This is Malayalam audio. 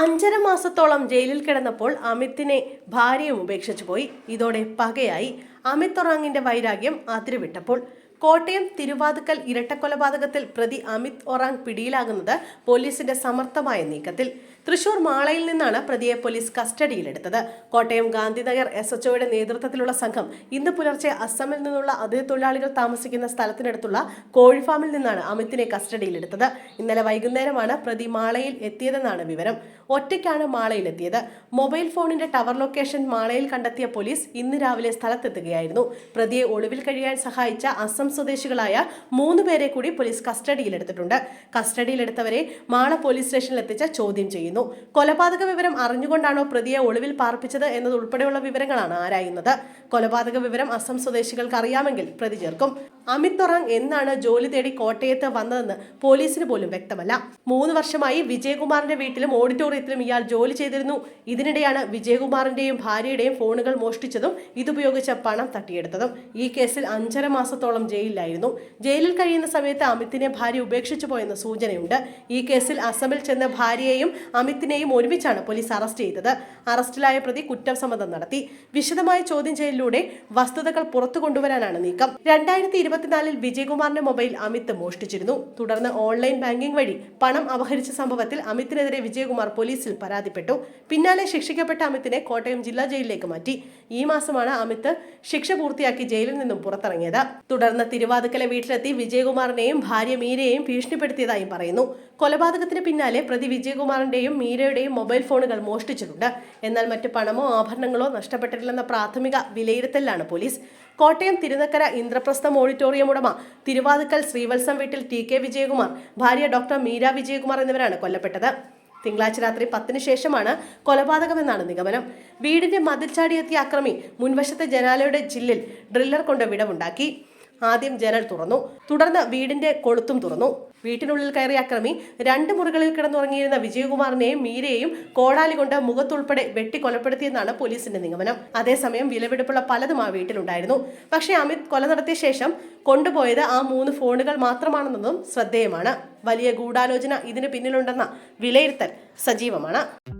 അഞ്ചര മാസത്തോളം ജയിലിൽ കിടന്നപ്പോൾ അമിത്തിനെ ഭാര്യയും ഉപേക്ഷിച്ചു പോയി. ഇതോടെ പകയായി. അമിത് ഒറാങ്ങിന്റെ വൈരാഗ്യം അതിരുവിട്ടപ്പോൾ കോട്ടയം തിരുവാതുക്കൽ ഇരട്ടക്കൊലപാതകത്തിൽ പ്രതി അമിത് ഒറാങ് പിടിയിലാകുന്നത് പോലീസിന്റെ സമർത്ഥമായ നീക്കത്തിൽ. തൃശൂർ മാളയിൽ നിന്നാണ് പ്രതിയെ പോലീസ് കസ്റ്റഡിയിലെടുത്തത്. കോട്ടയം ഗാന്ധിനഗർ എസ് എച്ച്ഒയുടെ നേതൃത്വത്തിലുള്ള സംഘം ഇന്ന് പുലർച്ചെ അസമിൽ നിന്നുള്ള അതിഥി തൊഴിലാളികൾ താമസിക്കുന്ന സ്ഥലത്തിനടുത്തുള്ള കോഴിഫാമിൽ നിന്നാണ് അമിത്തിനെ കസ്റ്റഡിയിലെടുത്തത്. ഇന്നലെ വൈകുന്നേരമാണ് പ്രതി മാളയിൽ എത്തിയതെന്നാണ് വിവരം. ഒറ്റയ്ക്കാണ് മാളയിലെത്തിയത്. മൊബൈൽ ഫോണിന്റെ ടവർ ലൊക്കേഷൻ മാളയിൽ കണ്ടെത്തിയ പോലീസ് ഇന്ന് രാവിലെ സ്ഥലത്തെത്തുകയായിരുന്നു. പ്രതിയെ ഒളിവിൽ കഴിയാൻ സഹായിച്ച അസം സ്വദേശികളായ മൂന്ന് പേരെ കൂടി പോലീസ് കസ്റ്റഡിയിലെടുത്തിട്ടുണ്ട്. കസ്റ്റഡിയിലെടുത്തവരെ മാള പോലീസ് സ്റ്റേഷനിൽ എത്തിച്ച് ചോദ്യം ചെയ്യുന്നു. കൊലപാതക വിവരം അറിഞ്ഞുകൊണ്ടാണോ പ്രതിയെ ഒളിവിൽ പാർപ്പിച്ചത് എന്നതുൾപ്പെടെയുള്ള വിവരങ്ങളാണ് ആരായുന്നത്. കൊലപാതക വിവരം അസം സ്വദേശികൾക്ക് അറിയാമെങ്കിൽ പ്രതി ചേർക്കും. അമിത് തൊറാങ് എന്നാണ് ജോലി തേടി കോട്ടയത്ത് വന്നതെന്ന് പോലീസിന് പോലും വ്യക്തമല്ല. മൂന്ന് വർഷമായി വിജയകുമാറിന്റെ വീട്ടിലും ഓഡിറ്റോറിയത്തിലും ഇയാൾ ജോലി ചെയ്തിരുന്നു. ഇതിനിടെയാണ് വിജയകുമാറിന്റെയും ഭാര്യയുടെയും ഫോണുകൾ മോഷ്ടിച്ചതും ഇതുപയോഗിച്ച് പണം തട്ടിയെടുത്തതും. ഈ കേസിൽ അഞ്ചര മാസത്തോളം ജയിലിലായിരുന്നു ജയിലിൽ കഴിയുന്ന സമയത്ത് അമിത്തിനെ ഭാര്യ ഉപേക്ഷിച്ചു പോയെന്ന സൂചനയുണ്ട്. ഈ കേസിൽ അസമിൽ ചെന്ന ഭാര്യയെയും അമിത്തിനെയും ഒരുമിച്ചാണ് പോലീസ് അറസ്റ്റ് ചെയ്തത്. അറസ്റ്റിലായ പ്രതി കുറ്റസമ്മതം നടത്തി. വിശദമായ ചോദ്യം ചെയ്യലിലൂടെ വസ്തുതകൾ പുറത്തു കൊണ്ടുവരാനാണ് നീക്കം. രണ്ടായിരത്തി ഇരുപത്തിനാലിൽ വിജയകുമാറിന്റെ മൊബൈൽ അമിത് മോഷ്ടിച്ചിരുന്നു. തുടർന്ന് ഓൺലൈൻ ബാങ്കിംഗ് വഴി പണം അപഹരിച്ച സംഭവത്തിൽ അമിത്തിനെതിരെ വിജയകുമാർ പോലീസിൽ പരാതിപ്പെട്ടു. പിന്നാലെ ശിക്ഷിക്കപ്പെട്ട അമിത്തിനെ കോട്ടയം ജില്ലാ ജയിലിലേക്ക് മാറ്റി. ഈ മാസമാണ് അമിത് ശിക്ഷ പൂർത്തിയാക്കി ജയിലിൽ നിന്നും പുറത്തിറങ്ങിയത്. തുടർന്ന് തിരുവാതുക്കലെ വീട്ടിലെത്തി വിജയകുമാറിനെയും ഭാര്യ മീരയെയും ഭീഷണിപ്പെടുത്തിയതായും പറയുന്നു. കൊലപാതകത്തിന് പിന്നാലെ പ്രതി വിജയകുമാറിന്റെയും മീരയുടെയും മൊബൈൽ ഫോണുകൾ മോഷ്ടിച്ചിട്ടുണ്ട്. എന്നാൽ മറ്റു പണമോ ആഭരണങ്ങളോ നഷ്ടപ്പെട്ടിട്ടില്ലെന്ന പ്രാഥമിക വിലയിരുത്തലിലാണ് പോലീസ്. കോട്ടയം തിരുനക്കര ഇന്ദ്രപ്രസ്ഥം ഓഡിറ്റോറിയം ഉടമ തിരുവാതുക്കൽ ശ്രീവത്സം വീട്ടിൽ ടി കെ വിജയകുമാർ ഭാര്യ ഡോക്ടർ മീര വിജയകുമാർ എന്നിവരാണ് കൊല്ലപ്പെട്ടത്. തിങ്കളാഴ്ച രാത്രി പത്തിന് ശേഷമാണ് കൊലപാതകമെന്നാണ് നിഗമനം. വീടിന്റെ മതിൽ ചാടിയെത്തിയ അക്രമി മുൻവശത്തെ ജനാലയുടെ ജില്ലിൽ ഡ്രില്ലർ കൊണ്ട് വിടവുണ്ടാക്കി. ആദ്യം ജനൽ തുറന്നു. തുടർന്ന് വീടിന്റെ കൊളുത്തും തുറന്നു. വീട്ടിനുള്ളിൽ കയറി അക്രമി രണ്ട് മുറികളിൽ കിടന്നുറങ്ങിയിരുന്ന വിജയകുമാറിനെയും മീരയെയും കോടാലി കൊണ്ട് മുഖത്തുൾപ്പെടെ വെട്ടി കൊലപ്പെടുത്തിയെന്നാണ് പോലീസിന്റെ നിഗമനം. അതേസമയം വിലവെടുപ്പുള്ള പലതും ആ വീട്ടിലുണ്ടായിരുന്നു. പക്ഷേ അമിത് കൊല നടത്തിയ ശേഷം കൊണ്ടുപോയത് ആ മൂന്ന് ഫോണുകൾ മാത്രമാണെന്നതും ശ്രദ്ധേയമാണ്. വലിയ ഗൂഢാലോചന ഇതിന് പിന്നിലുണ്ടെന്ന വിലയിരുത്തൽ സജീവമാണ്.